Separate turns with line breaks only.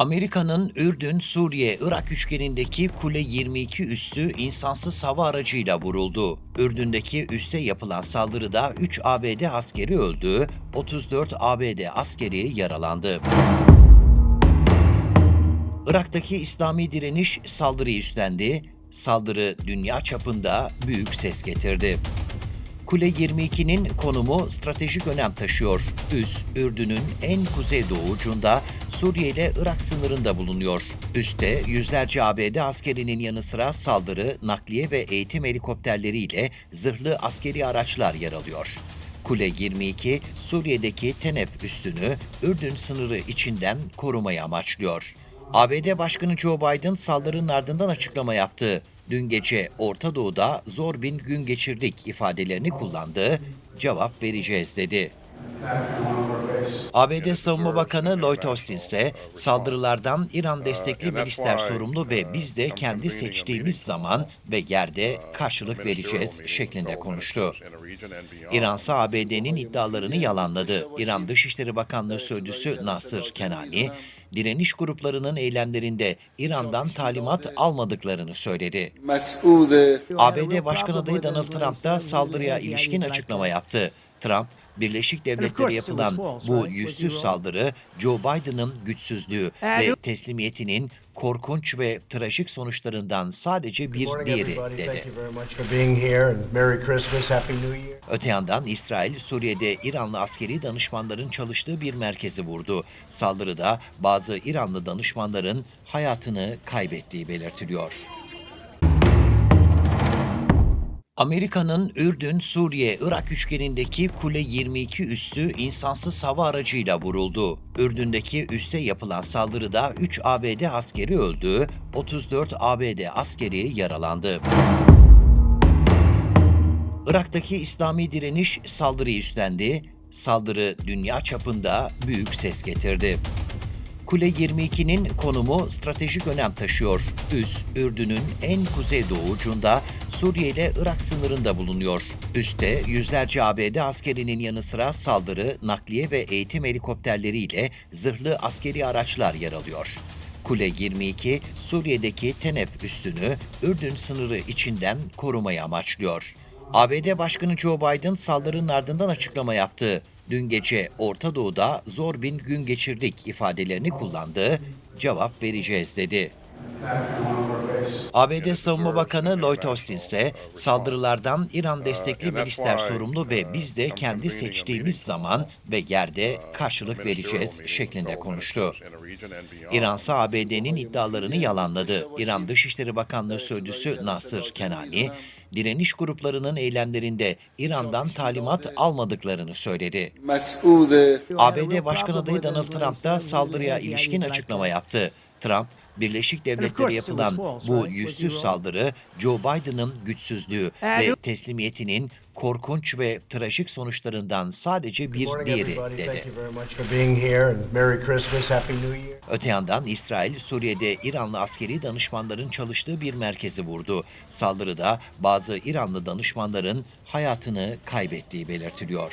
Amerika'nın Ürdün, Suriye, Irak üçgenindeki Kule 22 üssü insansız hava aracıyla vuruldu. Ürdün'deki üsse yapılan saldırıda 3 ABD askeri öldü, 34 ABD askeri yaralandı. Irak'taki İslami direniş saldırıyı üstlendi. Saldırı dünya çapında büyük ses getirdi. Kule 22'nin konumu stratejik önem taşıyor. Üs, Ürdün'ün en kuzeydoğu ucunda Suriye ile Irak sınırında bulunuyor. Üste yüzlerce ABD askerinin yanı sıra saldırı, nakliye ve eğitim helikopterleriyle zırhlı askeri araçlar yer alıyor. Kule 22, Suriye'deki Tenef üssünü Ürdün sınırı içinden korumayı amaçlıyor. ABD Başkanı Joe Biden saldırının ardından açıklama yaptı. Dün gece Orta Doğu'da zor bir gün geçirdik ifadelerini kullandı. Cevap vereceğiz dedi. ABD Savunma Bakanı Lloyd Austin ise saldırılardan İran destekli milisler sorumlu ve biz de kendi seçtiğimiz zaman ve yerde karşılık vereceğiz şeklinde konuştu. İran ise ABD'nin iddialarını yalanladı. İran Dışişleri Bakanlığı Sözcüsü Nasır Kenani, direniş gruplarının eylemlerinde İran'dan talimat almadıklarını söyledi. ABD Başkan adayı Donald Trump da saldırıya ilişkin açıklama yaptı. Trump, Birleşik Devletleri yapılan bu yüzsüz saldırı Joe Biden'ın güçsüzlüğü ve teslimiyetinin korkunç ve trajik sonuçlarından sadece bir diğeri dedi. Öte yandan İsrail, Suriye'de İranlı askeri danışmanların çalıştığı bir merkezi vurdu. Saldırıda bazı İranlı danışmanların hayatını kaybettiği belirtiliyor. Amerika'nın Ürdün, Suriye, Irak üçgenindeki Kule 22 üssü insansız hava aracıyla vuruldu. Ürdün'deki üsse yapılan saldırıda 3 ABD askeri öldü, 34 ABD askeri yaralandı. Irak'taki İslami direniş saldırıyı üstlendi. Saldırı dünya çapında büyük ses getirdi. Kule 22'nin konumu stratejik önem taşıyor. Üs, Ürdün'ün en kuzeydoğu ucunda Suriye ile Irak sınırında bulunuyor. Üste yüzlerce ABD askerinin yanı sıra saldırı, nakliye ve eğitim helikopterleriyle zırhlı askeri araçlar yer alıyor. Kule 22, Suriye'deki Tenef üssünü Ürdün sınırı içinden korumayı amaçlıyor. ABD Başkanı Joe Biden saldırının ardından açıklama yaptı. Dün gece Orta Doğu'da zor bir gün geçirdik ifadelerini kullandı. Cevap vereceğiz dedi. ABD Savunma Bakanı Lloyd Austin ise saldırılardan İran destekli milisler sorumlu ve biz de kendi seçtiğimiz zaman ve yerde karşılık vereceğiz şeklinde konuştu. İran ise ABD'nin iddialarını yalanladı. İran Dışişleri Bakanlığı Sözcüsü Nasır Kenani, direniş gruplarının eylemlerinde İran'dan talimat almadıklarını söyledi. ABD Başkan adayı Donald Trump da saldırıya ilişkin açıklama yaptı. Trump, Birleşik Devletleri yapılan bu yüzsüz saldırı Joe Biden'ın güçsüzlüğü ve teslimiyetinin korkunç ve trajik sonuçlarından sadece bir diğeri dedi. Öte yandan İsrail, Suriye'de İranlı askeri danışmanların çalıştığı bir merkezi vurdu. Saldırıda bazı İranlı danışmanların hayatını kaybettiği belirtiliyor.